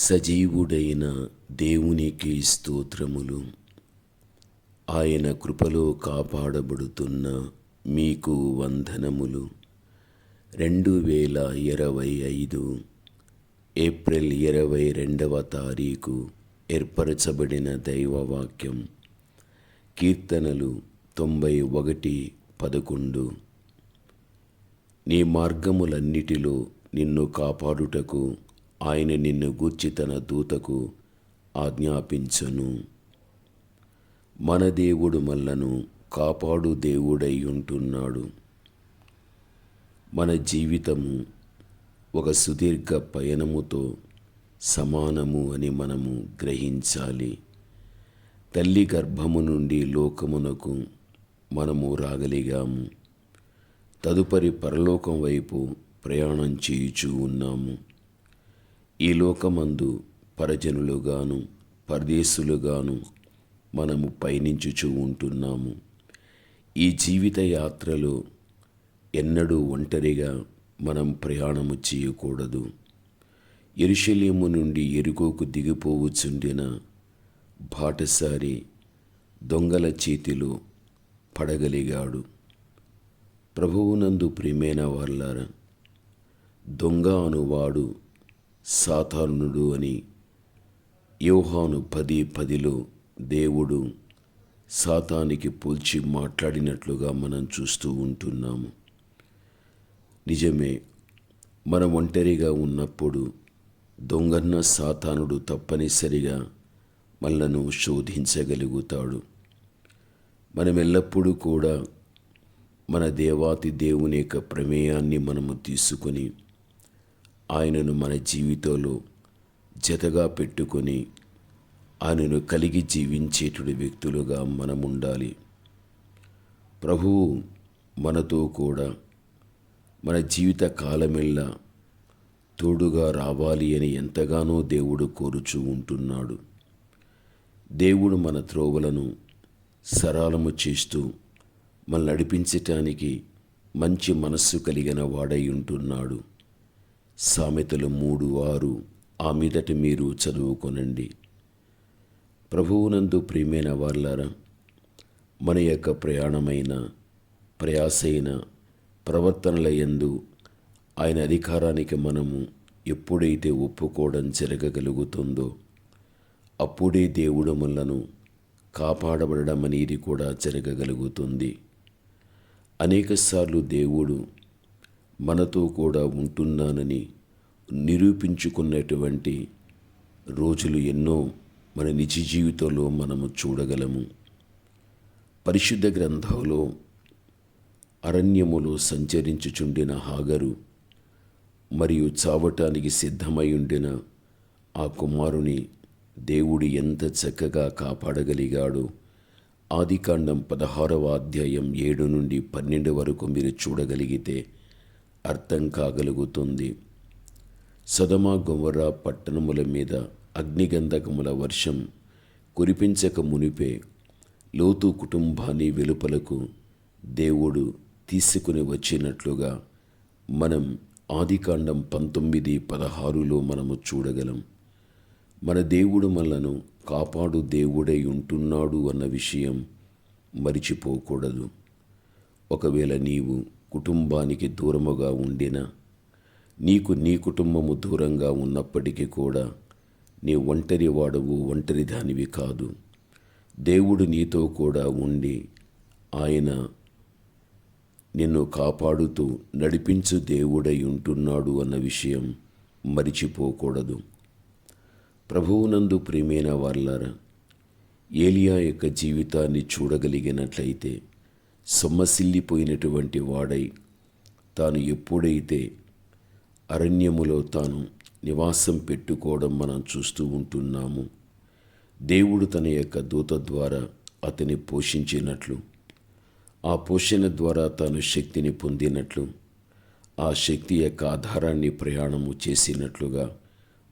సజీవుడైన దేవునికి స్తోత్రములు. ఆయన కృపలో కాపాడబడుతున్న మీకు వందనములు. రెండు వేల ఇరవై ఐదు ఏప్రిల్ ఇరవై రెండవ తారీఖు ఏర్పరచబడిన దైవవాక్యం. కీర్తనలు తొంభై ఒకటి పదకొండు. నీ మార్గములన్నిటిలో నిన్ను కాపాడుటకు ఆయన నిన్ను గూర్చి తన దూతకు ఆజ్ఞాపించను. మన దేవుడు మల్లను కాపాడు దేవుడై ఉంటున్నాడు. మన జీవితము ఒక సుదీర్ఘ పయనముతో సమానము అని మనము గ్రహించాలి. తల్లి గర్భము నుండి లోకమునకు మనము రాగలిగాము. తదుపరి పరలోకం వైపు ప్రయాణం చేయుచూ ఉన్నాము. ఈ లోకమందు పరజనులుగాను పరదేశులుగాను మనము పయనించుచూ ఉంటున్నాము. ఈ జీవిత యాత్రలో ఎన్నడూ ఒంటరిగా మనం ప్రయాణము చేయకూడదు. ఎరుశల్యము నుండి ఎరుకోకు దిగిపోవచ్చుండిన బాటసారి దొంగల చేతిలో పడగలిగాడు. ప్రభువునందు ప్రియమైన వాళ్ళారా దొంగ అనువాడు సాధారణుడు అని యోహాను పది పదిలో దేవుడు సాతానికి పోల్చి మాట్లాడినట్లుగా మనం చూస్తూ ఉంటున్నాము. నిజమే మనం ఒంటరిగా ఉన్నప్పుడు దొంగన్న సాతానుడు తప్పనిసరిగా మనలను శోధించగలుగుతాడు. మనం ఎల్లప్పుడూ కూడా మన దేవాతి దేవుని యొక్క ప్రమేయాన్ని మనము తీసుకొని ఆయనను మన జీవితంలో జతగా పెట్టుకొని ఆయనను కలిగి జీవించేటువంటి వ్యక్తులుగా మనం ఉండాలి ప్రభువు మనతో కూడా మన జీవిత కాలమెల్లా తోడుగా రావాలి అని ఎంతగానో దేవుడు కోరుచూ ఉంటున్నాడు. దేవుడు మన త్రోవలను సరళము చేస్తూ మనల్ని నడిపించటానికి మంచి మనస్సు కలిగిన వాడై ఉంటున్నాడు. సామెతలు మూడు ఆరు. ఆ మీదట మీరు చదువుకొనండి. ప్రభువునందు ప్రియమైన వాళ్ళారా మన యొక్క ప్రయాణమైన ప్రయాసైన ప్రవర్తనల ఎందు ఆయన అధికారానికి మనము ఎప్పుడైతే ఒప్పుకోవడం జరగగలుగుతుందో అప్పుడే దేవుడు మనలను కాపాడబడడం అనేది కూడా జరగగలుగుతుంది. అనేకసార్లు దేవుడు మనతో కూడా ఉంటున్నానని నిరూపించుకున్నటువంటి రోజులు ఎన్నో మన నిజ జీవితంలో మనము చూడగలము. పరిశుద్ధ గ్రంథంలో అరణ్యములో సంచరించుచుండిన హాగరు మరియు చావటానికి సిద్ధమై ఉండిన ఆ కుమారుని దేవుడు ఎంత చక్కగా కాపాడగలిగాడో ఆదికాండం పదహారవ అధ్యాయం ఏడు నుండి పన్నెండు వరకు మీరు చూడగలిగితే అర్థం కాగలుగుతుంది. సదమా గొమర పట్టణముల మీద అగ్నిగంధకముల వర్షం కురిపించక మునిపే లోతు కుటుంబాన్ని వెలుపలకు దేవుడు తీసుకుని వచ్చినట్లుగా మనం ఆదికాండం పంతొమ్మిది పదహారులో మనము చూడగలం. మన దేవుడు మనలను కాపాడు దేవుడై ఉంటున్నాడు అన్న విషయం మరిచిపోకూడదు. ఒకవేళ నీవు కుటుంబానికి దూరముగా ఉండిన నీకు నీ కుటుంబము దూరంగా ఉన్నప్పటికీ కూడా నీ ఒంటరి వాడవు ఒంటరి దానివి కాదు. దేవుడు నీతో కూడా ఉండి ఆయన నిన్ను కాపాడుతూ నడిపించు దేవుడై ఉంటున్నాడు అన్న విషయం మరిచిపోకూడదు. ప్రభువునందు ప్రేమైన వాళ్ళారా ఏలియా యొక్క జీవితాన్ని చూడగలిగినట్లయితే సొమ్మసిల్లిపోయినటువంటి వాడై తాను ఎప్పుడైతే అరణ్యములో తాను నివాసం పెట్టుకోవడం మనం చూస్తూ ఉంటున్నాము దేవుడు తన యొక్క దూత ద్వారా అతని పోషించినట్లు ఆ పోషణ ద్వారా తాను శక్తిని పొందినట్లు ఆ శక్తి యొక్క ఆధారాన్ని ప్రయాణము చేసినట్లుగా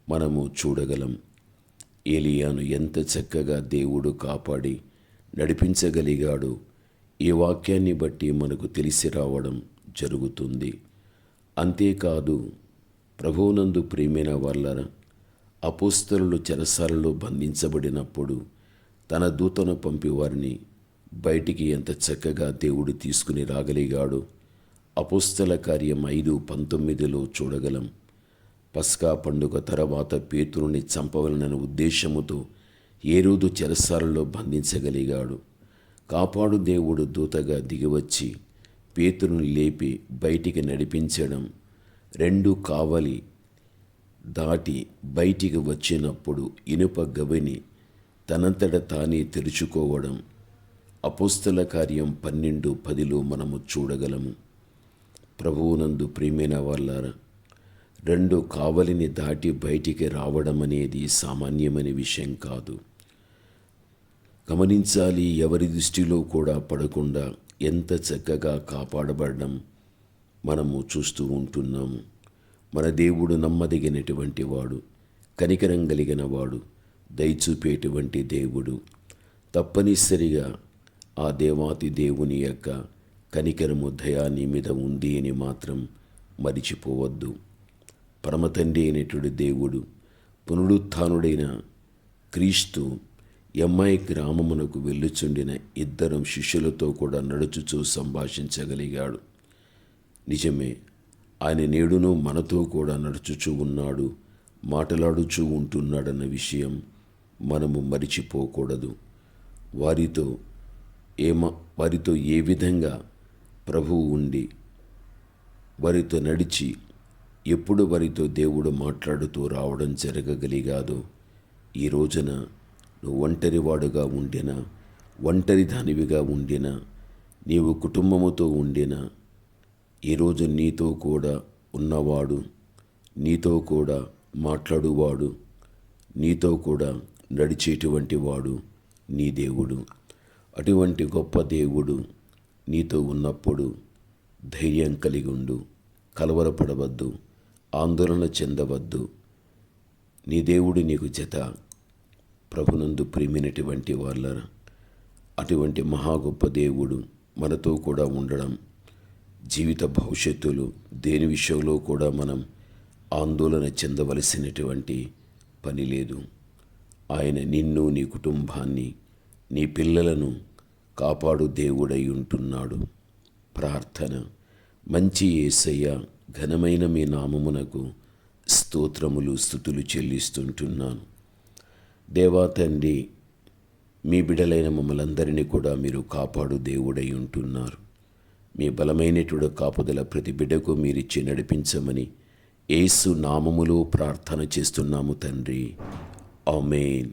మనము చూడగలం. ఏలియాను ఎంత చక్కగా దేవుడు కాపాడి నడిపించగలిగాడు ఈ వాక్యాన్ని బట్టి మనకు తెలిసి రావడం జరుగుతుంది. అంతేకాదు ప్రభువునందు ప్రేమైన వాళ్ళ అపోస్తలు చెరసాలలో బంధించబడినప్పుడు తన దూతను పంపి వారిని బయటికి ఎంత చక్కగా దేవుడు తీసుకుని రాగలిగాడు అపోస్తల కార్యం ఐదు పంతొమ్మిదిలో చూడగలం. పస్కా పండుగ తర్వాత పేతురుని చంపవలనని ఉద్దేశముతో ఏ రోజు చెరసాలలో బంధించగలిగాడు. కాపాడు దేవుడు దూతగా దిగివచ్చి పేతురుని లేపి బయటికి నడిపించడం రెండు కావలి దాటి బయటికి వచ్చినప్పుడు ఇనుప గవిని తనంతట తానే తెరుచుకోవడం అపుస్తల కార్యం పన్నెండు పదిలో మనము చూడగలము. ప్రభువునందు ప్రేమైన వాళ్ళారా రెండు కావలిని దాటి బయటికి రావడం అనేది సామాన్యమైన విషయం కాదు. గమనించాలి ఎవరి దృష్టిలో కూడా పడకుండా ఎంత చక్కగా కాపాడబడడం మనము చూస్తూ ఉంటున్నాము మన దేవుడు నమ్మదగినటువంటి వాడు కనికరం కలిగిన వాడు దయచూపేటువంటి దేవుడు. తప్పనిసరిగా ఆ దేవాతి దేవుని యొక్క కనికరము దయాన్ని మీద ఉంది అని మాత్రం మరిచిపోవద్దు. పరమతండ్రి అయినటువంటి దేవుడు పునరుత్డైన క్రీస్తు ఎమ్మాయి గ్రామమునకు వెళ్ళుచుండిన ఇద్దరం శిష్యులతో కూడా నడుచుచూ సంభాషించగలిగాడు. నిజమే ఆయన నేడును మనతో కూడా నడుచుచూ ఉన్నాడు మాట్లాడుచూ ఉంటున్నాడన్న విషయం మనము మరిచిపోకూడదు. వారితో ఏమ వారితో ఏ విధంగా ప్రభువు ఉండి వారితో నడిచి ఎప్పుడు వారితో దేవుడు మాట్లాడుతూ రావడం జరగగలిగాదో ఈ రోజున నువ్వు ఒంటరివాడుగా ఉండినా ఒంటరి దానివిగా ఉండినా నీవు కుటుంబముతో ఉండినా ఈరోజు నీతో కూడా ఉన్నవాడు నీతో కూడా మాట్లాడువాడు నీతో కూడా నడిచేటువంటి వాడు నీ దేవుడు. అటువంటి గొప్ప దేవుడు నీతో ఉన్నప్పుడు ధైర్యం కలిగి ఉండు కలవరపడవద్దు ఆందోళన చెందవద్దు. నీ దేవుడు నీకు జత. ప్రభునందు ప్రేమినటువంటి వాళ్ళ అటువంటి మహా గొప్ప దేవుడు మనతో కూడా ఉండడం జీవిత భవిష్యత్తులు దేని విషయంలో కూడా మనం ఆందోళన చెందవలసినటువంటి పని లేదు. ఆయన నిన్ను నీ కుటుంబాన్ని నీ పిల్లలను కాపాడు దేవుడై ఉంటున్నాడు. ప్రార్థన. మంచి ఏసయ్య ఘనమైన మీ నామమునకు స్తోత్రములు స్థుతులు చెల్లిస్తుంటున్నాను. దేవా తండ్రి మీ బిడలైన మమ్మలందరినీ కూడా మీరు కాపాడు దేవుడై ఉంటున్నారు. మీ బలమైనటువంటి కాపుదల ప్రతి బిడ్డకు మీరిచ్చి నడిపించమని ఏసు నామములో ప్రార్థన చేస్తున్నాము తండ్రి. ఆమెన్.